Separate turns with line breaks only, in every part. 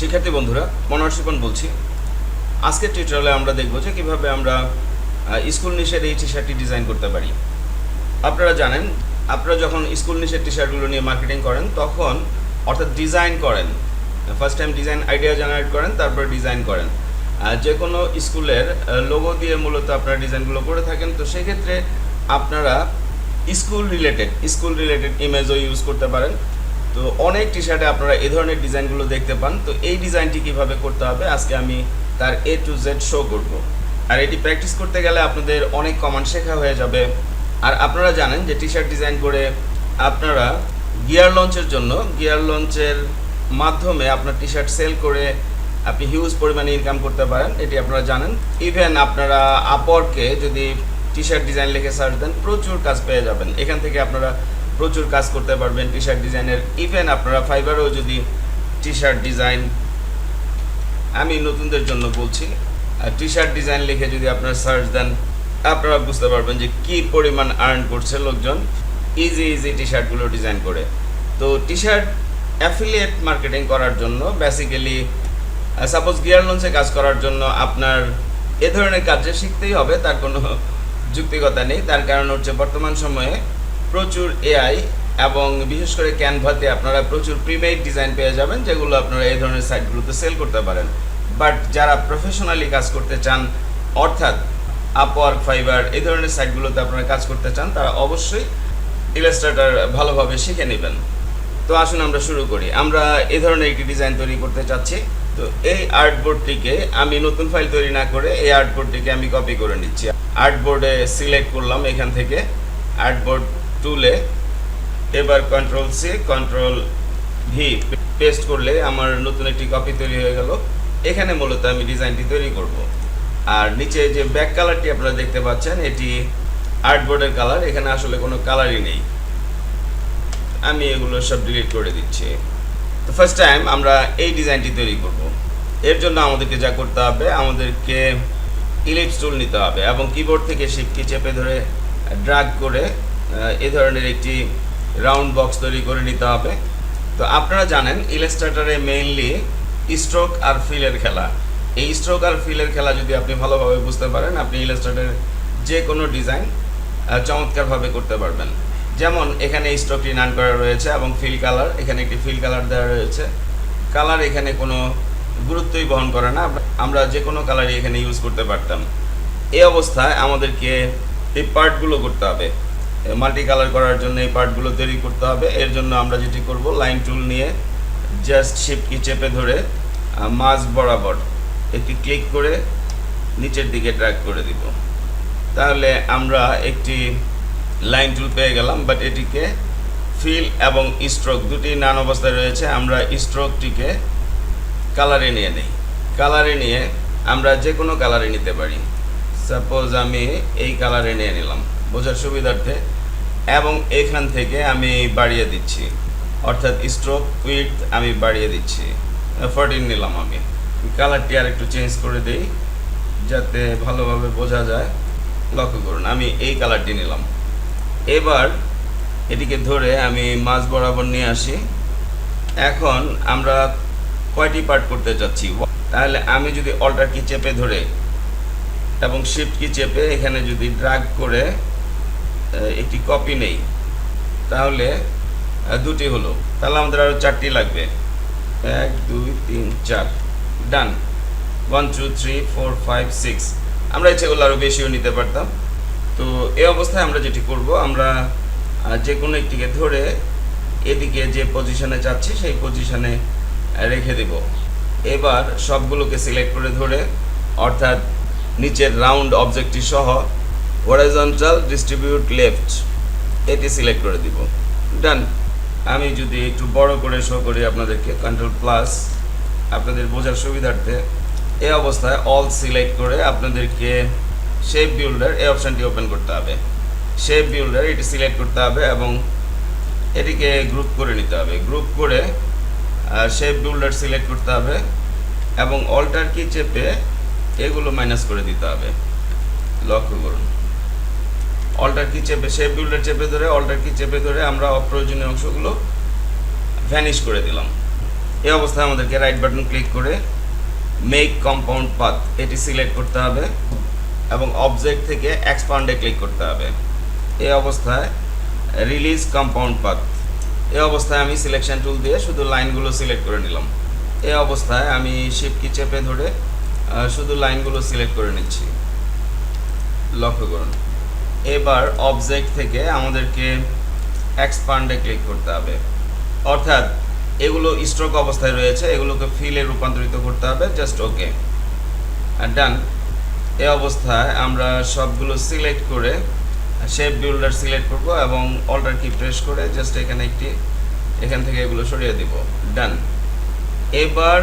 শিক্ষার্থী বন্ধুরা, মনোহর বলছি। আজকের টিউটোরিয়ালে আমরা দেখব যে কীভাবে আমরা স্কুল নিষেধ এই টি শার্টটি ডিজাইন করতে পারি। আপনারা জানেন, আপনারা যখন স্কুল নিষেধ টি শার্টগুলো নিয়ে মার্কেটিং করেন, তখন অর্থাৎ ডিজাইন করেন first time design idea generate করেন, তারপর ডিজাইন করেন। যে কোনো স্কুলের লোগো দিয়ে মূলত আপনারা ডিজাইনগুলো করে থাকেন, তো সেক্ষেত্রে আপনারা স্কুল রিলেটেড স্কুল রিলেটেড ইমেজও ইউজ করতে পারেন। তো অনেক টি শার্টে আপনারা এই ধরনের ডিজাইনগুলো দেখতে পান। তো এই ডিজাইনটি কীভাবে করতে হবে, আজকে আমি তার এ টু জেড শো করব। আর এটি প্র্যাকটিস করতে গেলে আপনাদের অনেক কমান্ড শেখা হয়ে যাবে। আর আপনারা জানেন যে টি শার্ট ডিজাইন করে আপনারা গিয়ার লঞ্চের জন্য গিয়ার লঞ্চের মাধ্যমে আপনার টি শার্ট সেল করে আপনি হিউজ পরিমাণে ইনকাম করতে পারেন। এটি আপনারা জানেন। ইভেন আপনারা আপরকে যদি টি শার্ট ডিজাইন লিখে সার্চ দেন, প্রচুর কাজ পেয়ে যাবেন। এখান থেকে আপনারা প্রচুর কাজ করতে পারবেন টি শার্ট ডিজাইনের ইভেন আপনারা ফাইবারেও যদি টি শার্ট ডিজাইন আমি নতুনদের জন্য বলছি টি শার্ট ডিজাইন লিখে যদি আপনারা সার্চ দেন, আপনারা বুঝতে পারবেন যে কি পরিমাণ আর্ন করছে লোকজন। ইজি ইজি টি শার্টগুলো ডিজাইন করে। তো টি শার্ট অ্যাফিলিয়েট মার্কেটিং করার জন্য বেসিক্যালি সাপোজ গিয়ার লঞ্চে কাজ করার জন্য আপনার এ ধরনের কাজে শিখতেই হবে, তার কোনো যুক্তিকতা নেই। তার কারণ হচ্ছে বর্তমান সময়ে প্রচুর এআই এবং বিশেষ করে ক্যানভাতে আপনারা প্রচুর প্রিমেড ডিজাইন পেয়ে যাবেন, যেগুলো আপনারা এই ধরনের সাইটগুলোতে সেল করতে পারেন। বাট যারা প্রফেশনালি কাজ করতে চান, অর্থাৎ আপওয়ার্ক ফাইবার এই ধরনের সাইটগুলোতে আপনারা কাজ করতে চান, তারা অবশ্যই ইলাস্ট্রেটার ভালোভাবে শিখে নেবেন। তো আসুন আমরা শুরু করি। আমরা এই ধরনের একটি ডিজাইন তৈরি করতে চাচ্ছি। তো এই আর্টবোর্ডটিকে আমি নতুন ফাইল তৈরি না করে এই আর্টবোর্ডটিকে আমি কপি করে নিচ্ছি। আর্টবোর্ডে সিলেক্ট করলাম এখান থেকে। আর্টবোর্ড টুলে এবার control C control V paste করলে আমার নতুন একটি কপি তৈরি হয়ে গেল। এখানে মূলত আমি ডিজাইনটি তৈরি করব। আর নিচে যে ব্যাক কালারটি আপনারা দেখতে পাচ্ছেন, এটি আর্টবোর্ডের কালার এখানে আসলে কোনো কালারই নেই। আমি এগুলো সব ডিলিট করে দিচ্ছি। তো ফার্স্ট টাইম আমরা এই ডিজাইনটি তৈরি করব। এর জন্য আমাদেরকে যা করতে হবে, আমাদেরকে ইলিপস টুল নিতে হবে এবং কিবোর্ড থেকে শিফটকি চেপে ধরে ড্রাগ করে এ ধরনের একটি রাউন্ড বক্স তৈরি করে নিতে হবে। তো আপনারা জানেন ইলাস্ট্রেটারে মেইনলি স্ট্রোক আর ফিলের খেলা। এই স্ট্রোক আর ফিলের খেলা যদি আপনি ভালোভাবে বুঝতে পারেন, আপনি ইলাস্ট্রেটারের যে কোনো ডিজাইন চমৎকারভাবে করতে পারবেন। যেমন, এখানে স্ট্রোকটি নান করা রয়েছে এবং ফিল কালার এখানে একটি ফিল কালার দেওয়া রয়েছে। কালার এখানে কোনো গুরুত্বই বহন করে না। আমরা যে কোনো কালারই এখানে ইউজ করতে পারতাম। এই অবস্থায় আমাদেরকে এই পার্টগুলো করতে হবে। মাল্টি কালার করার জন্য এই পার্টগুলো তৈরি করতে হবে। এর জন্য আমরা যেটি করব লাইন টুল নিয়ে জাস্ট শিপ কি চেপে ধরে মাঝ বরাবর একটি ক্লিক করে নিচের দিকে ড্র্যাগ করে দিব। তাহলে আমরা একটি লাইন টুল পেয়ে গেলাম বাট এটিকে ফিল এবং স্ট্রোক দুটি নান অবস্থায় রয়েছে। আমরা স্ট্রোকটিকে কালারে নিয়ে নিই। কালারে নিয়ে আমরা যে কোনো কালারে নিতে পারি। সাপোজ আমি এই কালারে নিয়ে নিলাম। বোঝার সুবিধার্থে এবং এখান থেকে আমি বাড়িয়ে দিচ্ছি। অর্থাৎ স্ট্রোক উইথ আমি বাড়িয়ে দিচ্ছি। ফোরটিন নিলাম আমি। কালারটি আর একটু চেঞ্জ করে দিই, যাতে ভালোভাবে বোঝা যায়। লক্ষ্য করুন, আমি এই কালারটি নিলাম। এবার এটিকে ধরে আমি মাছ বরাবর নিয়ে আসি। এখন আমরা কয়টি পার্ট করতে চাচ্ছি? তাহলে আমি যদি অল্টার কি চেপে ধরে এবং শিফট কি চেপে এখানে যদি ড্রাগ করে একটি কপি নেই। তাহলে দুটি হলো। তাহলে আমাদের আরও চারটি লাগবে। এক, দুই, তিন, চার। ডান one two three four five six আমরা ইচ্ছেগুলো আরও বেশিও নিতে পারতাম। তো এই অবস্থায় আমরা যেটি করব, আমরা যে কোনো একটিকে ধরে এদিকে যে পজিশনে যাচ্ছি, সেই পজিশনে রেখে দেব। এবার সবগুলোকে সিলেক্ট করে ধরে, অর্থাৎ নিচের রাউন্ড অবজেক্টটি সহ হরাইজন্টাল ডিস্ট্রিবিউট লেফট এটি সিলেক্ট করে দিব। ডান আমি যদি একটু বড় করে শো করি আপনাদেরকে কন্ট্রোল প্লাস আপনাদের বোঝার সুবিধার্থে এই অবস্থায় অল সিলেক্ট করে আপনাদেরকে শেপ বিল্ডার এই অপশানটি ওপেন করতে হবে। শেপ বিল্ডার এটি সিলেক্ট করতে হবে এবং এটিকে গ্রুপ করে নিতে হবে। গ্রুপ করে শেপ বিল্ডার সিলেক্ট করতে হবে এবং অল্টার কি চেপে এগুলো মাইনাস করে দিতে হবে। লক্ষ্য করুন। অল্টার কি চেপে শেপ বিল্ডার চেপে ধরে, অল্টার কি চেপে ধরে আমরা অপ্রয়োজনীয় অংশগুলো ভ্যানিশ করে দিলাম। এই অবস্থায় আমাদেরকে রাইট বাটন ক্লিক করে মেক কম্পাউন্ড পাথ এটি সিলেক্ট করতে হবে এবং অবজেক্ট থেকে এক্সপান্ডে ক্লিক করতে হবে। এই অবস্থায় রিলিজ কম্পাউন্ড পাথ এই অবস্থায় আমি সিলেকশন টুল দিয়ে শুধু লাইনগুলো সিলেক্ট করে নিলাম। এই অবস্থায় আমি শিপ কি চেপে ধরে শুধু লাইনগুলো সিলেক্ট করে নিচ্ছি। লক্ষ্য করুন। এবার অবজেক্ট থেকে আমাদেরকে এক্সপান্ডে ক্লিক করতে হবে। অর্থাৎ এগুলো স্ট্রোক অবস্থায় রয়েছে, এগুলোকে ফিলে রূপান্তরিত করতে হবে জাস্ট ওকে ডান এ অবস্থায় আমরা সবগুলো সিলেক্ট করে শেপ বিল্ডার সিলেক্ট করব এবং অল্টার কি প্রেস করে জাস্ট এখানে একটি, এখান থেকে এগুলো সরিয়ে দিব। ডান এবার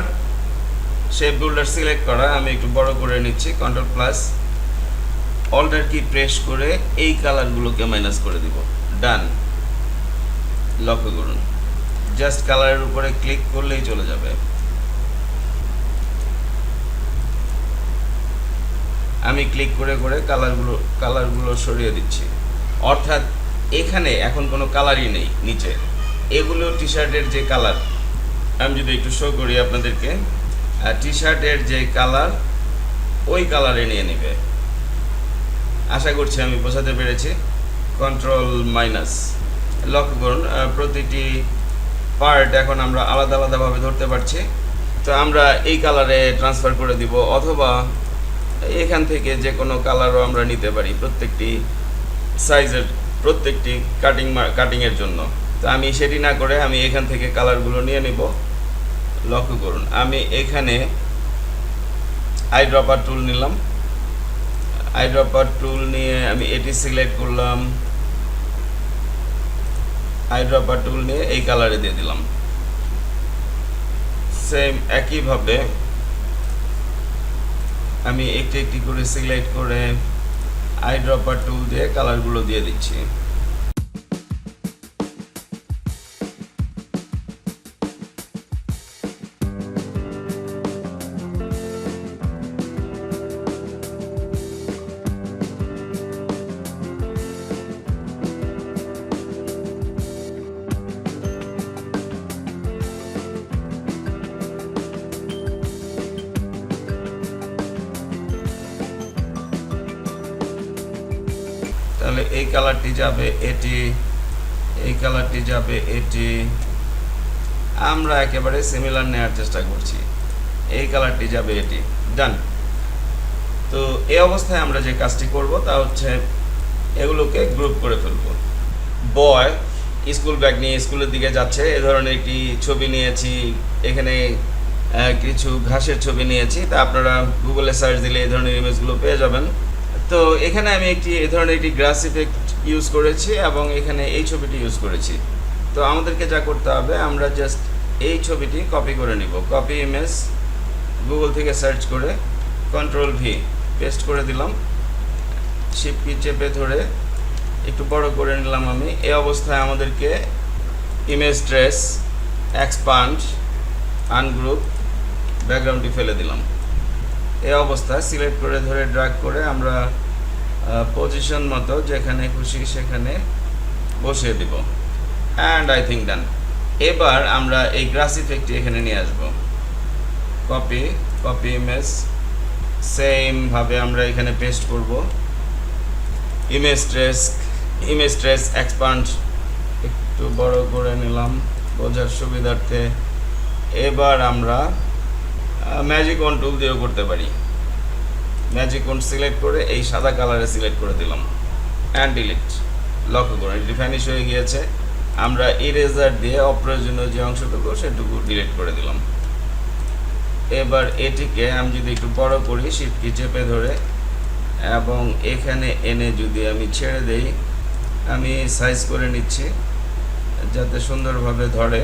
শেপ বিল্ডার সিলেক্ট করা, আমি একটু বড় করে নিচ্ছি control plus alter key press করে এই কালারগুলোকে মাইনাস করে দিব। ডান লক্ষ্য করুন। জাস্ট কালারের উপরে ক্লিক করলেই চলে যাবে। আমি ক্লিক করে করে কালারগুলো কালারগুলো সরিয়ে দিচ্ছি। অর্থাৎ এখানে এখন কোনো কালারই নেই, নিচে। এগুলো টি শার্টের যে কালার আমি যদি একটু শো করি আপনাদেরকে টি শার্টের যে কালার ওই কালারে নিয়ে নেবে। আশা করছি আমি বোঝাতে পেরেছি। কন্ট্রোল মাইনাস লক্ষ্য করুন প্রতিটি পার্ট এখন আমরা আলাদা আলাদাভাবে ধরতে পারছি। তো আমরা এই কালারে ট্রান্সফার করে দিব, অথবা এখান থেকে যে কোনো কালারও আমরা নিতে পারি প্রত্যেকটি সাইজের প্রত্যেকটি কাটিং কাটিংয়ের জন্য। তো আমি সেটি না করে আমি এখান থেকে কালারগুলো নিয়ে নিব। লক্ষ্য করুন, আমি এখানে আই ড্রপার টুল নিলাম। আই ড্রপার টুল নিয়ে আমি এটি সিলেক্ট করলাম। আইড্রপার টুল নিয়ে এই কালারে দিয়ে দিলাম। সেম একইভাবে আমি একটি একটি করে সিলেক্ট করে আইড্রপার টুল দিয়ে কালারগুলো দিয়ে দিচ্ছি। তাহলে এই কালারটি যাবে এটি, এই কালারটি যাবে এটি। আমরা একেবারে সিমিলার নেওয়ার চেষ্টা করছি। এই কালারটি যাবে এটি। ডান তো এই অবস্থায় আমরা যে কাজটি করব তা হচ্ছে এগুলোকে গ্রুপ করে ফেলব। বয় স্কুল ব্যাগ নিয়ে স্কুলের দিকে যাচ্ছে, এ ধরনের একটি ছবি নিয়েছি, এখানে কিছু ঘাসের ছবি নিয়েছি। তা আপনারা গুগলে সার্চ দিলে এই ধরনের ইমেজগুলো পেয়ে যাবেন। তো এখানে আমি একটি, এ ধরনের একটি গ্রাস ইফেক্ট ইউজ করেছি এবং এখানে এই ছবিটি ইউজ করেছি। তো আমাদেরকে যা করতে হবে, আমরা জাস্ট এই ছবিটি কপি করে নিব। কপি ইমেজ গুগল থেকে সার্চ করে কন্ট্রোল ভি পেস্ট করে দিলাম। শিপ কি চেপে ধরে একটু বড় করে নিলাম আমি। এই অবস্থায় আমাদেরকে ইমেজ ট্রেস এক্সপান্ড আনগ্রুপ ব্যাকগ্রাউন্ডটি ফেলে দিলাম। এই অবস্থা সিলেক্ট করে ধরে ড্রাগ করে আমরা পজিশন মতো যেখানে খুশি সেখানে বসিয়ে দিব। অ্যান্ড আই থিঙ্ক ডান এবার আমরা এই গ্রাস ইফেক্টটি এখানে নিয়ে আসব। কপি কপি ইমেজ সেমভাবে আমরা এখানে পেস্ট করব। Image trace image trace expand একটু বড় করে নিলাম, বোঝার সুবিধার্থে। এবার আমরা ম্যাজিক অন টুল দিয়েও করতে পারি। ম্যাজিক অন সিলেক্ট করে এই সাদা কালারে সিলেক্ট করে দিলাম। অ্যান্ড ডিলিট লক্ষ্য করুন ভ্যানিশ হয়ে গিয়েছে। আমরা ইরেজার দিয়ে অপ্রয়োজনীয় যে অংশটুকু, সেটুকু ডিলিট করে দিলাম। এবার এটিকে আমি যদি একটু বড় করি শিটকি চেপে ধরে, এবং এখানে এনে যদি আমি ছেড়ে দেই, আমি সাইজ করে নিচ্ছি, যাতে সুন্দরভাবে ধরে।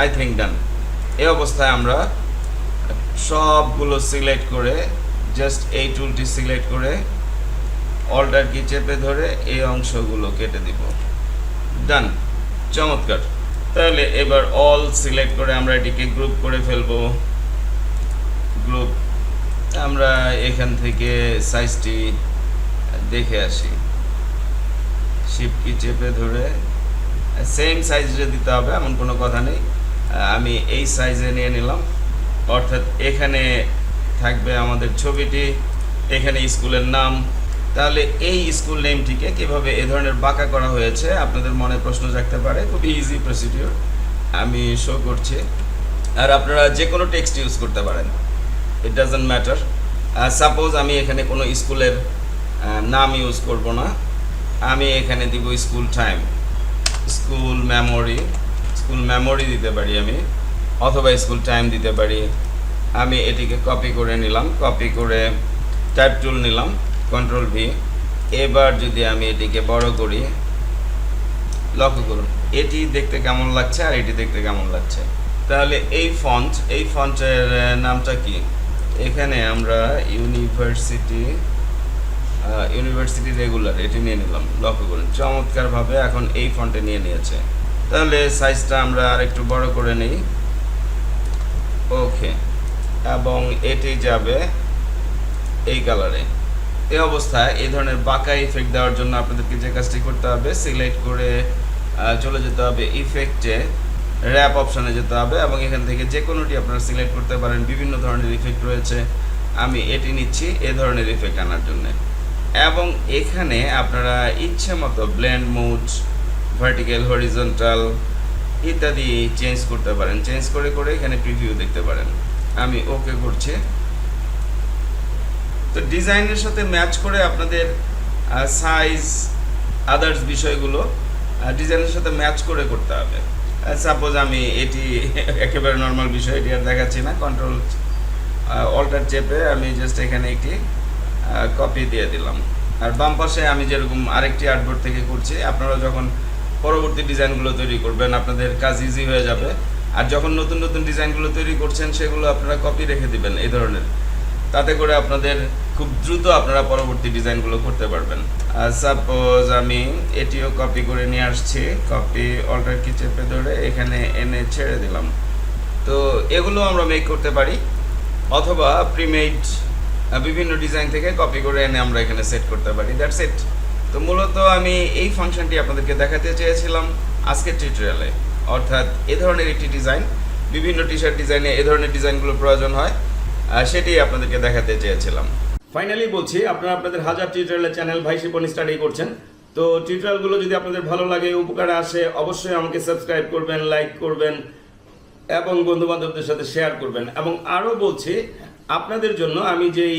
আই থিঙ্ক ডান এই অবস্থায় আমরা সবগুলো সিলেক্ট করে জাস্ট এই টুলটি সিলেক্ট করে, অল্টার কি চেপে ধরে এই অংশগুলো কেটে দিব। ডান চমৎকার। তাহলে এবার অল সিলেক্ট করে আমরা এটিকে গ্রুপ করে ফেলব। গ্রুপ আমরা এখান থেকে সাইজটি দেখে আসি। শিপ কি চেপে ধরে সেম সাইজে দিতে হবে, এমন কোনো কথা নেই। আমি এই সাইজে নিয়ে নিলাম। অর্থাৎ এখানে থাকবে আমাদের ছবিটি, এখানে স্কুলের নাম। তাহলে এই স্কুল নেমটিকে কীভাবে এ ধরনের বাঁকা করা হয়েছে, আপনাদের মনে প্রশ্ন জাগতে পারে। খুব ইজি প্রসিডিওর আমি শো করছি। আর আপনারা যে কোনো টেক্সট ইউজ করতে পারেন। ইট ডাজন্ট ম্যাটার সাপোজ আমি এখানে কোনো স্কুলের নাম ইউজ করব না। আমি এখানে দিব school time school memory school memory দিতে পারি আমি। অথবা স্কুল টাইম দিতে পারি। আমি এটিকে কপি করে নিলাম কপি করে টাইপ টুল নিলাম কন্ট্রোল ভি এবার যদি আমি এটিকে বড় করি, লক্ষ্য করুন, এটি দেখতে কেমন লাগছে আর এটি দেখতে কেমন লাগছে। তাহলে এই ফন্ট এই ফন্টের নামটা কি? এখানে আমরা ইউনিভার্সিটি ইউনিভার্সিটি রেগুলার এটি নিয়ে নিলাম, লক্ষ্য করুন, চমৎকারভাবে এখন এই ফন্টে নিয়ে নিয়েছে। তাহলে সাইজটা আমরা আরেকটু বড় করে নিই। ওকে এবং এটি যাবে এই কালারে এই অবস্থায় এই ধরনের বাঁকা ইফেক্ট দেওয়ার জন্য আপনাদেরকে যে কাজটি করতে হবে সিলেক্ট করে চলে যেতে হবে ইফেক্টে র্যাপ অপশানে যেতে হবে এবং এখান থেকে যে কোনোটি আপনারা সিলেক্ট করতে পারেন, বিভিন্ন ধরনের ইফেক্ট রয়েছে। আমি এটি নিচ্ছি এ ধরনের ইফেক্ট আনার জন্য। এবং এখানে আপনারা ইচ্ছে মতো ব্লেন্ড মুড ভার্টিক্যাল হরিজন্টাল ইত্যাদি চেঞ্জ করতে পারেন। চেঞ্জ করে করে এখানে প্রিভিউ দেখতে পারেন। আমি ওকে করছি। তো ডিজাইনের সাথে ম্যাচ করে আপনাদের সাইজ আদার্স বিষয়গুলো ডিজাইনের সাথে ম্যাচ করে করতে হবে। সাপোজ আমি এটি একেবারে নর্মাল বিষয়, এটি আর দেখাচ্ছি না। কন্ট্রোল অল্টার চেপে আমি জাস্ট এখানে একটি কপি দিয়ে দিলাম। আর বাম পাশে আমি যেরকম আরেকটি আর্টবোর্ড থেকে করছি, আপনারা যখন পরবর্তী ডিজাইনগুলো তৈরি করবেন, আপনাদের কাজ ইজি হয়ে যাবে। আর যখন নতুন নতুন ডিজাইনগুলো তৈরি করছেন, সেগুলো আপনারা কপি রেখে দিবেন এই ধরনের। তাতে করে আপনাদের খুব দ্রুত আপনারা পরবর্তী ডিজাইনগুলো করতে পারবেন। আর সাপোজ আমি এটিও কপি করে নিয়ে আসছি কপি অল্টার কি চেপে ধরে এখানে এনে ছেড়ে দিলাম। তো এগুলো আমরা মেক করতে পারি, অথবা প্রিমেড বিভিন্ন ডিজাইন থেকে কপি করে এনে আমরা এখানে সেট করতে পারি। দ্যাটস ইট তো মূলত আমি এই ফাংশনটি আপনাদেরকে দেখাতে চেয়েছিলাম আজকের টিউটোরিয়ালে অর্থাৎ এ ধরনের একটি ডিজাইন বিভিন্ন টি শার্ট ডিজাইনে এ ধরনের ডিজাইনগুলো প্রয়োজন হয় সেটি আপনাদেরকে দেখাতে চেয়েছিলাম। ফাইনালি বলছি, আপনারা আপনাদের হাজার টিউটোরিয়ালের চ্যানেল ভাই শিপন স্টাডি করছেন। তো টিউটোরিয়ালগুলো যদি আপনাদের ভালো লাগে, উপকারে আসে, অবশ্যই আমাকে সাবস্ক্রাইব করবেন লাইক করবেন, এবং বন্ধু বান্ধবদের সাথে শেয়ার করবেন। এবং আরও বলছি, আপনাদের জন্য আমি যেই